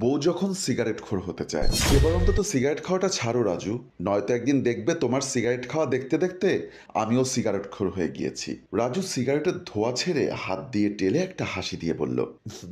বউ যখন সিগারেট খোর হতে চায়, এবার অন্তত সিগারেট খাওয়াটা ছাড়ো রাজু। নয়তো একদিন দেখবে তোমার সিগারেট খাওয়া দেখতে দেখতে আমিও সিগারেট খোর হয়ে গিয়েছি। রাজু সিগারেটের ধোয়া ছেড়ে হাত দিয়ে টেলে একটা হাসি দিয়ে বলল,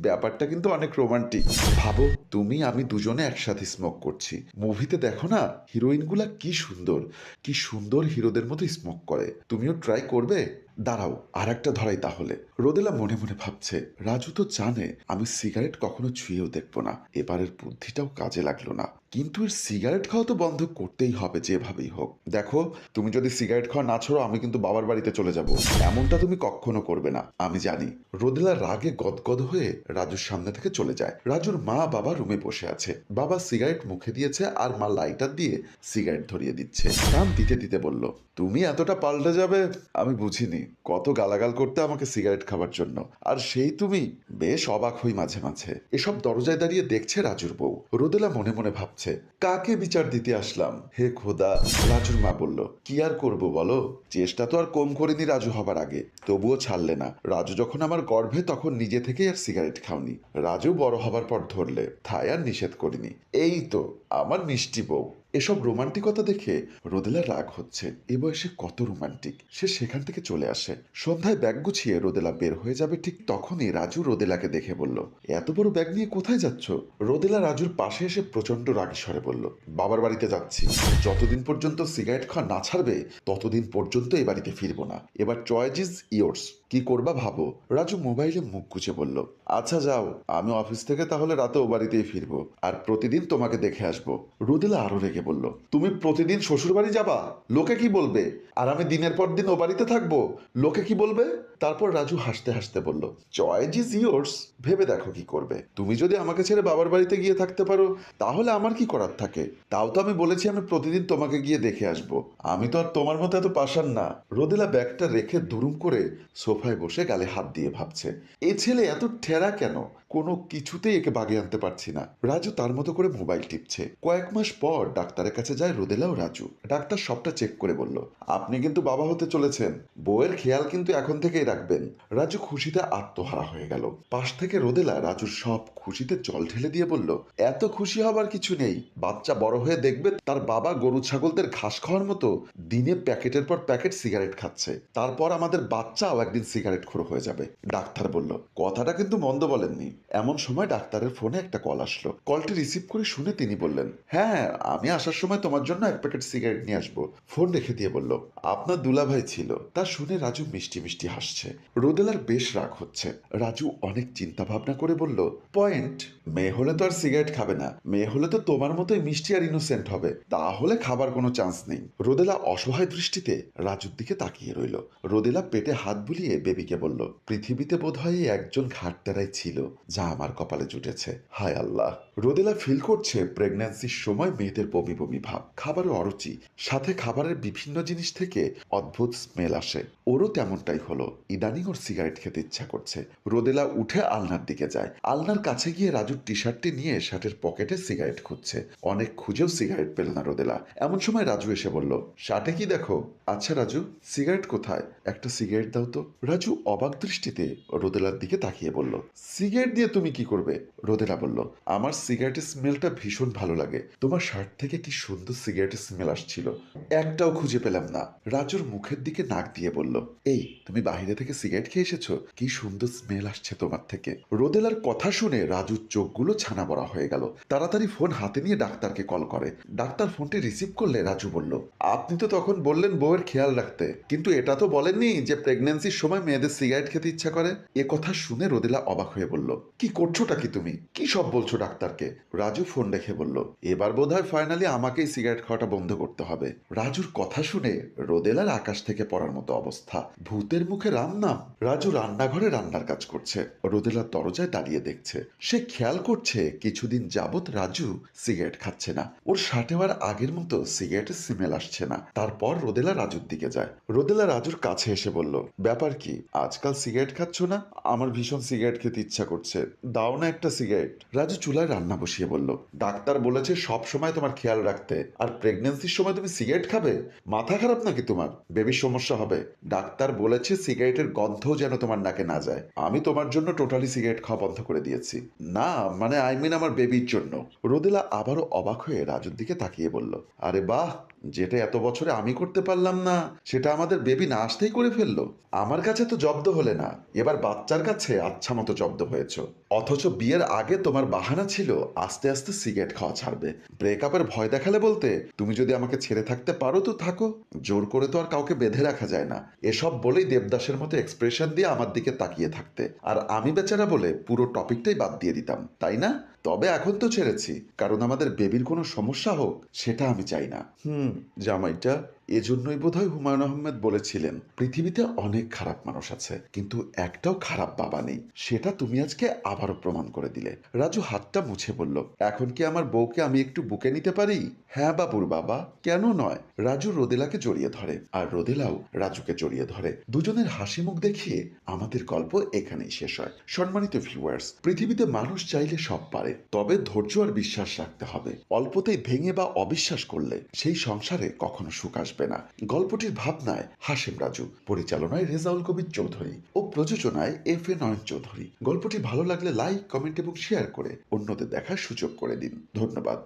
ব্যাপারটা কিন্তু অনেক রোমান্টিক। ভাবো, তুমি, আমি দুজনে একসাথে স্মোক করছি। মুভিতে দেখো না হিরোইনগুলা কি সুন্দর। কি সুন্দর হিরোদের মতো স্মোক করে। তুমিও ট্রাই করবে? দাঁড়াও আর একটা ধরাই তাহলে। রোদেলা মনে মনে ভাবছে, রাজু তো জানে, আমি সিগারেট কখনো ছুঁয়েও দেখব না। এবারের বুদ্ধিটাও কাজে লাগল না। কিন্তু এর সিগারেট খাওয়া তো বন্ধ করতেই হবে যেভাবেই হোক। দেখো, তুমি যদি সিগারেট খাওয়া না ছড়ো, আমি কিন্তু বাবার বাড়িতে চলে যাব। এমনটা তুমি কখনো করবে না, আমি জানি। রোদেলা রাগে গদগদ হয়ে রাজুর সামনে থেকে চলে যায়। রাজুর মা বাবা রুমে বসে আছে। বাবা সিগারেট মুখে দিয়েছে আর মা লাইটার দিয়ে সিগারেট ধরিয়ে দিচ্ছে। টান দিতে দিতে বলল, তুমি এতটা পাল্টে যাবে? আমি বুঝিনি। কত গালাগাল করতে আমাকে সিগারেট খাবার জন্য। আর সেই তুমি বেশ অবাক হই মাঝে মাঝে। এসব দরজায় দাঁড়িয়ে দেখছে রাজুর বউ। রোদেলা মনে মনে ভাবছে কাকে বিচার দিতে আসলাম? হে খোদা, রাজুর মা বলল, কি আর করব বলো? চেষ্টা তো আর কম করিনি রাজু হবার আগে। তবুও ছাড়লে না। রাজু যখন আমার গর্ভে, তখন নিজে থেকেই আর সিগারেট খাওনি। রাজু বড় হবার পর ধরলে। তাই আর নিষেধ করিনি। এই তো, আমার মিষ্টি বউ। এসব রোমান্টিকতা দেখে রোদেলা রাগ হচ্ছে। এ বয়সে কত রোমান্টিক। সে সেখান থেকে চলে আসে। সন্ধ্যায় ব্যাগ গুছিয়ে রোদেলা বের হয়ে যাবে ঠিক তখনই রাজু রোদেলাকে দেখে বলল, এত বড় ব্যাগ নিয়ে কোথায় যাচ্ছ? রোদেলা রাজুর পাশে এসে প্রচণ্ড রাগী স্বরে বলল, বাবার বাড়িতে যাচ্ছি। যতদিন পর্যন্ত সিগারেট খাওয়া না ছাড়বে, ততদিন পর্যন্ত এই বাড়িতে ফিরবো না। এবার চয়েস ইজ ইয়োর্স। কি করবা ভাবো? রাজু মোবাইলে মুখ গুজে বলল আচ্ছা যাও, আমি অফিস থেকে তাহলে রাতে ও বাড়িতেই ফিরবো। আর প্রতিদিন তোমাকে দেখে আসব। রোদেলা আরও রেগে বলল, তুমি প্রতিদিন শ্বশুর বাড়ি যাবা? লোকে কি বলবে? আর আমি দিনের পর দিন ও বাড়িতে থাকব? লোকে কি বলবে? তারপর রাজু হাসতে হাসতে বলল চয়েস ইজ ইয়োর্স ভেবে দেখো কি করবে। তুমি যদি আমাকে ছেড়ে বাবার বাড়িতে গিয়ে থাকতে পারো, তাহলে আমার কি করার থাকে? তাও তো আমি বলেছি আমি প্রতিদিন তোমাকে গিয়ে দেখে আসব। আমি তো আর তোমার মতো এত পাশান না। রোদেলা ব্যাগটা রেখে দুরুম করে সোফায় বসে গালে হাত দিয়ে ভাবছে, এ ছেলে এত ঠেরা কেন? কোনো কিছুতেই একে বাগে আনতে পারছি না। রাজু তার মতো করে মোবাইল টিপছে। কয়েক মাস পর ডাক্তারের কাছে যায় রোদেলা ও রাজু। ডাক্তার সবটা চেক করে বলল, আপনি কিন্তু বাবা হতে চলেছেন। বউয়ের খেয়াল কিন্তু এখন থেকেই রাখবেন। রাজু খুশিতে আত্মহারা হয়ে গেল। পাশ থেকে রোদেলা রাজুর সব খুশিতে জল ঢেলে দিয়ে বলল, এত খুশি হবার কিছু নেই। বাচ্চা বড় হয়ে দেখবে তার বাবা গরু ছাগলদের ঘাস খাওয়ার মতো দিনে প্যাকেটের পর প্যাকেট সিগারেট খাচ্ছে। তারপর আমাদের বাচ্চাও একদিন সিগারেট খোর হয়ে যাবে। ডাক্তার বলল, কথাটা কিন্তু মন্দ বলেননি। এমন সময় ডাক্তারের ফোনে একটা কল আসলো। কলটি রিসিভ করে শুনে তিনি বললেন হ্যাঁ আমি আসার সময় তোমার জন্য এক প্যাকেট সিগারেট নিয়ে আসব। ফোন রেখে দিয়ে বলল, আপনার দুলাভাই ছিল। তা শুনে রাজু মিষ্টি মিষ্টি হাসছে। রোদেলার বেশ রাগ হচ্ছে। রাজু অনেক চিন্তা ভাবনা করে বলল, পয়েন্ট, মেয়ে হলে তো আর সিগারেট খাবে না। মেয়ে হলে তো তোমার মতোই মিষ্টি আর ইনোসেন্ট হবে। তাহলে খাবার কোনো চান্স নেই। রোদেলা অসহায় দৃষ্টিতে রাজুর দিকে তাকিয়ে রইল। রোদেলা পেটে হাত বুলিয়ে বেবিকে বলল, পৃথিবীতে বোধহয় এই একজন ঘাটতেরাই ছিল যা আমার কপালে জুটেছে। হায় আল্লাহ! রোদেলা ফিল করছে প্রেগন্যান্সির সময় মেয়েদের বমি বমি ভাব। খাবারে অরুচি। সাথে খাবারের বিভিন্ন জিনিস থেকে অদ্ভুত স্মেল আসে। ওরও তেমনটাই হলো। ইদানিং ওর সিগারেট খেতে ইচ্ছা করছে। রোদেলা উঠে আলনার দিকে যায়। আলনার কাছে গিয়ে রাজুর টি শার্টটি নিয়ে শার্টের পকেটে সিগারেট খুঁজছে। অনেক খুঁজেও সিগারেট পেল না রোদেলা। এমন সময় রাজু এসে বলল, শার্টে কি দেখো? আচ্ছা রাজু, সিগারেট কোথায়? একটা সিগারেট দাও তো। রাজু অবাক দৃষ্টিতে রোদেলার দিকে তাকিয়ে বলল, সিগারেট দিয়ে তুমি কি করবে? রোদেলা বলল, আমার সিগারেটের স্মেলটা ভীষণ ভালো লাগে। তোমার শার্ট থেকে কি সুন্দর সিগারেটের স্মেল আসছিল? একটাও খুঁজে পেলাম না। রাজুর মুখের দিকে নাক দিয়ে বলল, এই, তুমি বাইরে থেকে সিগারেট খেয়ে এসেছ? কি সুন্দর স্মেল আসছে তোমার থেকে। রোদেলার কথা শুনে রাজুর চোখগুলো ছানা বড়া হয়ে গেল। তাড়াতাড়ি ফোন হাতে নিয়ে ডাক্তারকে কল করে। ডাক্তার ফোনটি রিসিভ করলে রাজু বলল, আপনি তো তখন বললেন বউয়ের খেয়াল রাখতে। কিন্তু এটা তো বলেননি যে প্রেগনেন্সির সময় মেয়েদের সিগারেট খেতে ইচ্ছা করে? এ কথা শুনে রোদেলা অবাক হয়ে বলল, কি করছোটা কি তুমি? কি সব বলছো ডাক্তারকে? রাজু ফোন রেখে বলল, এবার বোধহয় ফাইনালি আমাকেই সিগারেট খাওয়াটা বন্ধ করতে হবে। রাজুর কথা শুনে রোদেলার আকাশ থেকে পড়ার মতো অবস্থা। ভূতের মুখে রাম নাম রাজু রান্নাঘরে রান্নার কাজ করছে। রোদেলার দরজায় দাঁড়িয়ে দেখছে। সে খেয়াল করছে কিছুদিন যাবৎ রাজু সিগারেট খাচ্ছে না। ওর শার্টেওয়ার আগের মতো সিগারেটের স্মেল আসছে না। তারপর রোদেলা রাজুর দিকে যায়। রোদেলা রাজুর কাছে এসে বলল, ব্যাপার কি? আজকাল সিগারেট খাচ্ছ না? আমার ভীষণ সিগারেট খেতে ইচ্ছা করছে। দাও না একটা সিগারেট। রাজু চুলায় রান্না বসিয়ে বলল, ডাক্তার বলেছে সব সময় তোমার খেয়াল রাখতে। আর প্রেগনেন্সির সময় তুমি সিগারেট খাবে? মাথা খারাপ নাকি তোমার? বেবির সমস্যা হবে। ডাক্তার বলেছে সিগারেট সিগারেটের গন্ধ যেন তোমার নাকে না যায়। আমি তোমার জন্য টোটালি সিগারেট খাওয়া বন্ধ করে দিয়েছি। না মানে আই মিন আমার বেবির জন্য। রোদেলা আবারও অবাক হয়ে রাজুর দিকে তাকিয়ে বলল, আরে বাহ যেটা এত বছরে আমি করতে পারলাম না, সেটা আমাদের বেবি না আসতেই করে ফেলল। আমার কাছে তো জব্দ হলে না, এবার বাচ্চার কাছে আচ্ছা মতো জব্দ হয়েছ। অথচ বিয়ের আগে তোমার বাহানা ছিল, আস্তে আস্তে সিগারেট খাওয়া ছাড়বে। ব্রেকআপের ভয় দেখালে বলতে, তুমি যদি আমাকে ছেড়ে থাকতে পারো তো থাকো। জোর করে তো আর কাউকে বেঁধে রাখা যায় না। এসব বলেই দেবদাসের মতো এক্সপ্রেশন দিয়ে আমার দিকে তাকিয়ে থাকতে। আর আমি বেচারা বলে পুরো টপিকটাই বাদ দিয়ে দিতাম, তাই না? তবে এখন তো ছেড়েছি, কারণ আমাদের বেবির কোনো সমস্যা হোক, সেটা আমি চাই না। হুম, জামাইটা এজন্যই বোধহয় হুমায়ুন আহমেদ বলেছিলেন, পৃথিবীতে অনেক খারাপ মানুষ আছে, কিন্তু একটাও খারাপ বাবা নেই। সেটা তুমি আজকে আবারও প্রমাণ করে দিলে। রাজু হাতটা মুছে বলল, এখন কি আমার বউকে আমি একটু বুকে নিতে পারি? হ্যাঁ বাবুর বাবা, কেন নয়? রাজু রোদেলাকে জড়িয়ে ধরে, আর রোদেলাও রাজুকে জড়িয়ে ধরে। দুজনের হাসি মুখ দেখিয়ে আমাদের গল্প এখানেই শেষ হয়। সম্মানিত ভিউয়ার্স, পৃথিবীতে মানুষ চাইলে সব পারে, তবে ধৈর্য আর বিশ্বাস রাখতে হবে। অল্পতেই ভেঙে বা অবিশ্বাস করলে সেই সংসারে কখনো সুখ আসবে না। গল্পটির ভাবনায় হাসিম রাজু, পরিচালনায় রেজাউল কবির চৌধুরী ও প্রযোজনায় এফ এ নয়ন চৌধুরী। গল্পটি ভালো লাগলে লাইক, কমেন্ট এবং শেয়ার করে অন্যদের দেখার সুযোগ করে দিন। ধন্যবাদ।